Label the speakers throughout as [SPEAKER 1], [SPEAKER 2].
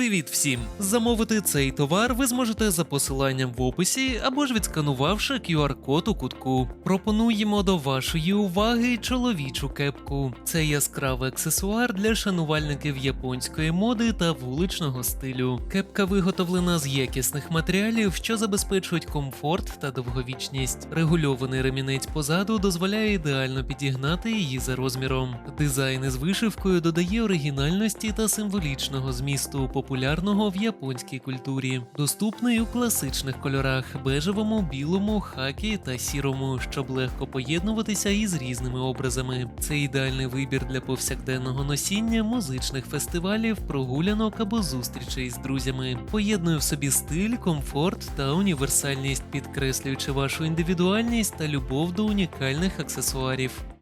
[SPEAKER 1] Привіт всім! Замовити цей товар ви зможете за посиланням в описі або ж відсканувавши QR-код у кутку. Пропонуємо до вашої уваги чоловічу кепку. Це яскравий аксесуар для шанувальників японської моди та вуличного стилю. Кепка виготовлена з якісних матеріалів, що забезпечують комфорт та довговічність. Регульований ремінець позаду дозволяє ідеально підігнати її за розміром. Дизайн із вишивкою додає оригінальності та символічного змісту, популярного в японській культурі. Доступний у класичних кольорах бежевому, білому, хакі та сірому, щоб легко поєднуватися із різними образами. Це ідеальний вибір для повсякденного носіння, музичних фестивалів, прогулянок або зустрічей з друзями. Поєднує в собі стиль, комфорт та універсальність, підкреслюючи вашу індивідуальність та любов до унікальних аксесуарів.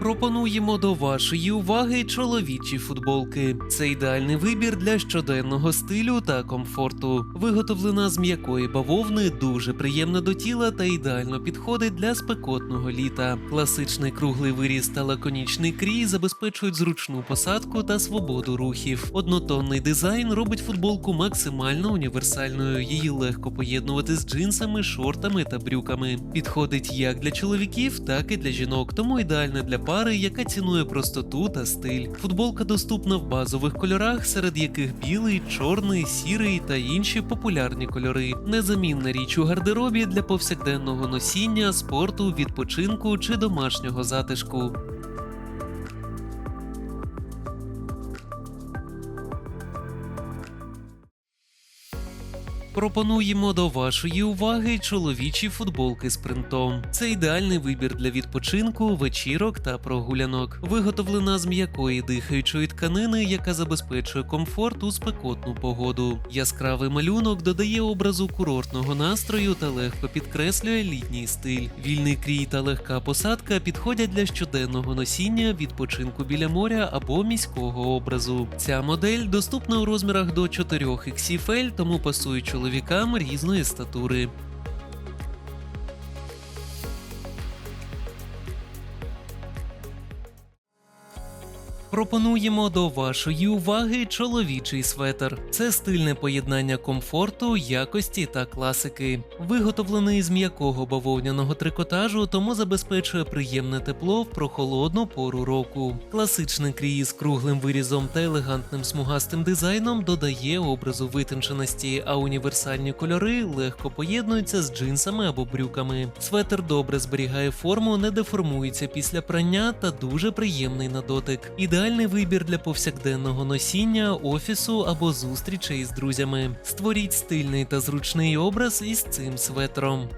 [SPEAKER 1] Пропонуємо до вашої уваги чоловічі футболки. Це ідеальний вибір для щоденного стилю та комфорту. Виготовлена з м'якої бавовни, дуже приємна до тіла та ідеально підходить для спекотного літа. Класичний круглий виріз та лаконічний крій забезпечують зручну посадку та свободу рухів. Однотонний дизайн робить футболку максимально універсальною. Її легко поєднувати з джинсами, шортами та брюками. Підходить як для чоловіків, так і для жінок, тому ідеальна для пари, яка цінує простоту та стиль. Футболка доступна в базових кольорах, серед яких білий, чорний, сірий та інші популярні кольори. Незамінна річ у гардеробі для повсякденного носіння, спорту, відпочинку чи домашнього затишку. Пропонуємо до вашої уваги чоловічі футболки з принтом. Це ідеальний вибір для відпочинку, вечірок та прогулянок. Виготовлена з м'якої дихаючої тканини, яка забезпечує комфорт у спекотну погоду. Яскравий малюнок додає образу курортного настрою та легко підкреслює літній стиль. Вільний крій та легка посадка підходять для щоденного носіння, відпочинку біля моря або міського образу. Ця модель доступна у розмірах до 4 XFL, тому пасує чоловікам різної статури. Пропонуємо до вашої уваги чоловічий светр. Це стильне поєднання комфорту, якості та класики. Виготовлений з м'якого бавовняного трикотажу, тому забезпечує приємне тепло в прохолодну пору року. Класичний крій з круглим вирізом та елегантним смугастим дизайном додає образу витонченості, а універсальні кольори легко поєднуються з джинсами або брюками. Светр добре зберігає форму, не деформується після прання та дуже приємний на дотик. Ідеальний вибір для повсякденного носіння, офісу або зустрічей з друзями. Створіть стильний та зручний образ із цим светром.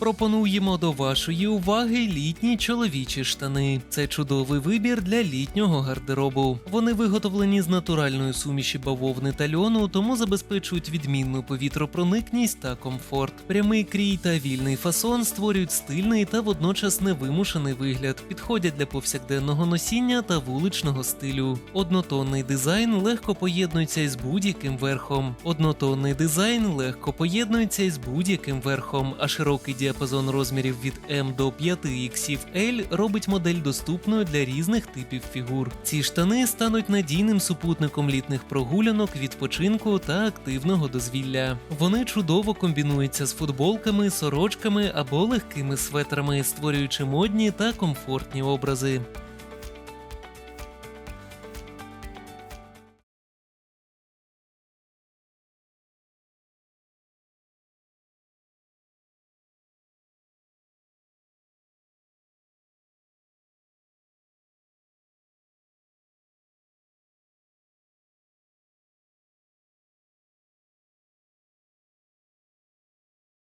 [SPEAKER 1] Пропонуємо до вашої уваги літні чоловічі штани. Це чудовий вибір для літнього гардеробу. Вони виготовлені з натуральної суміші бавовни та льону, тому забезпечують відмінну повітропроникність та комфорт. Прямий крій та вільний фасон створюють стильний та водночас невимушений вигляд, підходять для повсякденного носіння та вуличного стилю. Однотонний дизайн легко поєднується із будь-яким верхом. Однотонний дизайн легко поєднується із будь-яким верхом, а широкий діапазон розмірів від М до 5 XL робить модель доступною для різних типів фігур. Ці штани стануть надійним супутником літних прогулянок, відпочинку та активного дозвілля. Вони чудово комбінуються з футболками, сорочками або легкими светрами, створюючи модні та комфортні образи.